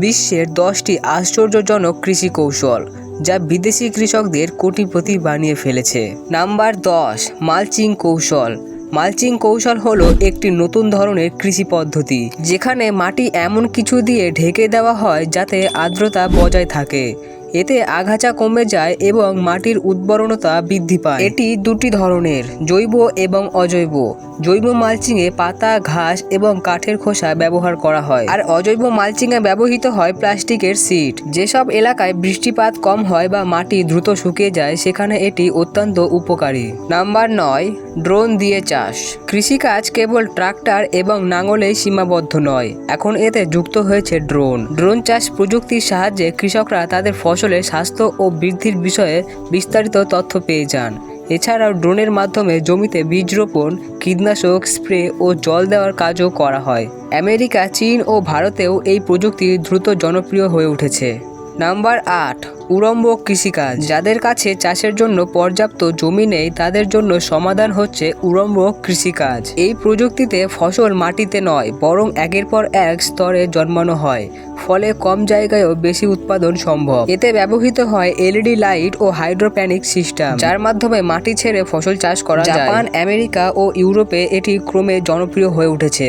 বিশ্বের দশটি আশ্চর্যজনক কৃষি কৌশল, যা বিদেশি কৃষকদের কোটিপতি বানিয়ে ফেলেছে। নাম্বার দশ, মালচিং কৌশল। মালচিং কৌশল হলো একটি নতুন ধরনের কৃষি পদ্ধতি, যেখানে মাটি এমন কিছু দিয়ে ঢেকে দেওয়া হয় যাতে আর্দ্রতা বজায় থাকে। এতে আগাছা কমে যায় এবং মাটির উর্বরতা বৃদ্ধি পায়। এটি দুটি ধরনের, জৈব এবং অজৈব। জৈব মালচিংয়ে পাতা, ঘাস এবং কাঠের খোসা ব্যবহার করা হয়। আর অজৈব মালচিংয়ে ব্যবহৃত হয় প্লাস্টিকের সিট। যেসব এলাকায় বৃষ্টিপাত কম হয় বা মাটি দ্রুত শুকিয়ে যায়, সেখানে এটি অত্যন্ত উপকারী। নাম্বার নয়, ড্রোন দিয়ে চাষ। কৃষিকাজ কেবল ট্রাক্টর এবং নাঙলেই সীমাবদ্ধ নয়। এখন এতে যুক্ত হয়েছে ড্রোন। ড্রোন চাষ প্রযুক্তির সাহায্যে কৃষকরা তাদের ফসলের স্বাস্থ্য ও বৃদ্ধির বিষয়ে বিস্তারিত তথ্য পেয়ে যান। এছাড়াও ড্রোনের মাধ্যমে জমিতে বীজ রোপণ, কীটনাশক, স্প্রে ও জল দেওয়ার কাজও করা হয়। আমেরিকা, চীন ও ভারতেও এই প্রযুক্তি দ্রুত জনপ্রিয় হয়ে উঠেছে। নাম্বার আট উড়ম্ব কৃষিকাজ। যাদের কাছে চাষের জন্য পর্যাপ্ত জমি নেই তাদের জন্য সমাধান হচ্ছে উড়ম্ব কৃষিকাজ। এই প্রযুক্তিতে ফসল মাটিতে নয় বরং একের পর এক স্তরে জন্মানো হয়। ফলে কম জায়গায়ও বেশি উৎপাদন সম্ভব। এতে ব্যবহৃত হয় এলইডি লাইট ও হাইড্রোপ্যানিক সিস্টেম যার মাধ্যমে মাটি ছেড়ে ফসল চাষ করা জাপান আমেরিকা ও ইউরোপে এটি ক্রমে জনপ্রিয় হয়ে উঠেছে।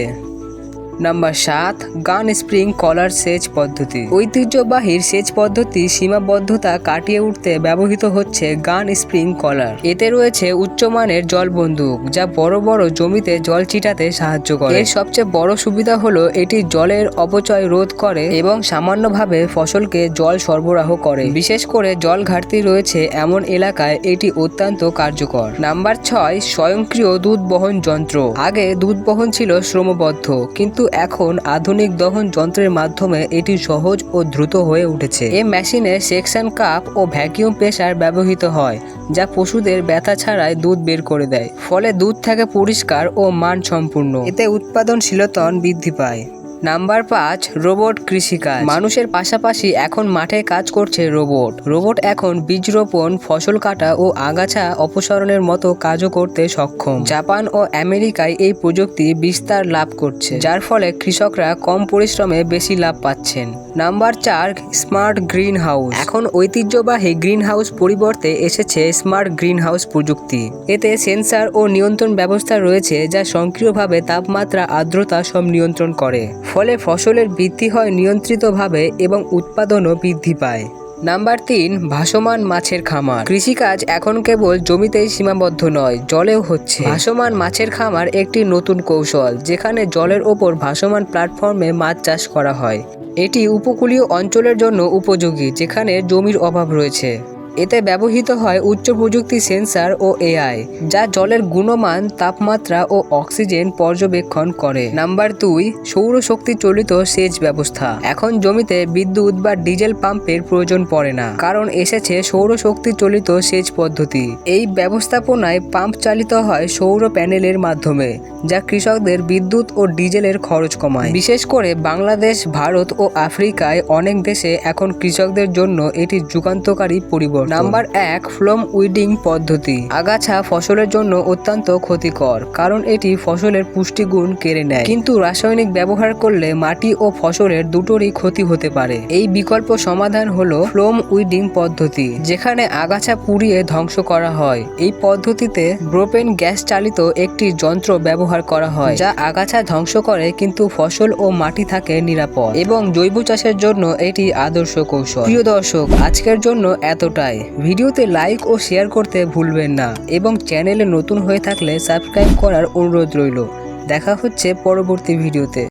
নাম্বার সাত, গান স্প্রিং, কলার সেচ পদ্ধতি। ঐতিহ্যবাহীর সেচ পদ্ধতি সীমাবদ্ধতা কাটিয়ে উঠতে ব্যবহৃত হচ্ছে গান স্প্রিং, কলার। এতে রয়েছে উচ্চমানের জল বন্দুক, যা বড় বড় জমিতে জল ছিটাতে সাহায্য করে। এর সবচেয়ে বড় সুবিধা হলো এটি জলের অপচয় রোধ করে এবং সামান্যভাবে ফসলকে জল সরবরাহ করে। বিশেষ করে জল ঘাটতি রয়েছে এমন এলাকায় এটি অত্যন্ত কার্যকর। নাম্বার ছয়, স্বয়ংক্রিয় দুধ বহন যন্ত্র। আগে দুধ বহন ছিল শ্রমবদ্ধ, কিন্তু এখন আধুনিক দহন যন্ত্রের মাধ্যমে এটি সহজ ও দ্রুত হয়ে উঠেছে। এ মেশিনে সেকশন কাপ ও ভ্যাকিউম প্রেসার ব্যবহৃত হয়, যা পশুদের ব্যথা ছাড়াই দুধ বের করে দেয়। ফলে দুধ থাকে পরিষ্কার ও মান সম্পূর্ণ এতে উৎপাদনশীলতন বৃদ্ধি পায়। নাম্বার পাঁচ, রোবট কৃষিকাজ। মানুষের পাশাপাশি এখন মাঠে কাজ করছে রোবট। রোবট এখন বীজ রোপণ ফসল কাটা ও আগাছা অপসারণের মতো কাজও করতে সক্ষম। জাপান ও আমেরিকায় এই প্রযুক্তি বিস্তার লাভ করছে, যার ফলে কৃষকরা কম পরিশ্রমে বেশি লাভ পাচ্ছেন। নাম্বার চার, স্মার্ট গ্রিন হাউস এখন ঐতিহ্যবাহী গ্রিন হাউস পরিবর্তে এসেছে স্মার্ট গ্রিন হাউস প্রযুক্তি। এতে সেন্সার ও নিয়ন্ত্রণ ব্যবস্থা রয়েছে, যা সক্রিয়ভাবে তাপমাত্রা, আর্দ্রতা সব নিয়ন্ত্রণ করে। ফলে ফসলের বৃদ্ধি হয় নিয়ন্ত্রিতভাবে এবং উৎপাদনও বৃদ্ধি পায়। নাম্বার তিন, ভাসমান মাছের খামার। কৃষিকাজ এখন কেবল জমিতেই সীমাবদ্ধ নয়, জলেও হচ্ছে। ভাসমান মাছের খামার একটি নতুন কৌশল, যেখানে জলের ওপর ভাসমান প্ল্যাটফর্মে মাছ চাষ করা হয়। এটি উপকূলীয় অঞ্চলের জন্য উপযোগী, যেখানে জমির অভাব রয়েছে। এতে ব্যবহৃত হয় উচ্চ প্রযুক্তি সেন্সার ও এআই, যা জলের গুণমান, তাপমাত্রা ও অক্সিজেন পর্যবেক্ষণ করে। নাম্বার দুই সৌরশক্তি চলিত সেচ ব্যবস্থা। এখন জমিতে বিদ্যুৎ বা ডিজেল পাম্পের প্রয়োজন পড়ে না, কারণ এসেছে সৌরশক্তি চলিত সেচ পদ্ধতি। এই ব্যবস্থাপনায় পাম্প চালিত হয় সৌর প্যানেলের মাধ্যমে, যা কৃষকদের বিদ্যুৎ ও ডিজেলের খরচ কমায়। বিশেষ করে বাংলাদেশ, ভারত ও আফ্রিকায় অনেক দেশে এখন কৃষকদের জন্য এটি যুগান্তকারী পরিবর্তন নাম্বার এক, ফ্লোম উইডিং পদ্ধতি। আগাছা ফসলের জন্য অত্যন্ত ক্ষতিকর, কারণ এটি ফসলের পুষ্টিগুণ কেড়ে নেয়। কিন্তু রাসায়নিক ব্যবহার করলে মাটি ও ফসলের দুটোরই ক্ষতি হতে পারে। এই বিকল্প সমাধান হলো ফ্লোম উইডিং পদ্ধতি, যেখানে আগাছা পুড়িয়ে ধ্বংস করা হয়। এই পদ্ধতিতে ব্রোপেন গ্যাস চালিত একটি যন্ত্র ব্যবহার করা হয়, যা আগাছা ধ্বংস করে কিন্তু ফসল ও মাটি থাকে নিরাপদ। এবং জৈব চাষের জন্য এটি আদর্শ কৌশল। প্রিয় দর্শক, আজকের জন্য এতটাই। ভিডিওতে লাইক ও শেয়ার করতে ভুলবেন না এবং চ্যানেলে নতুন হয়ে থাকলে সাবস্ক্রাইব করার অনুরোধ রইল। দেখা হচ্ছে পরবর্তী ভিডিওতে।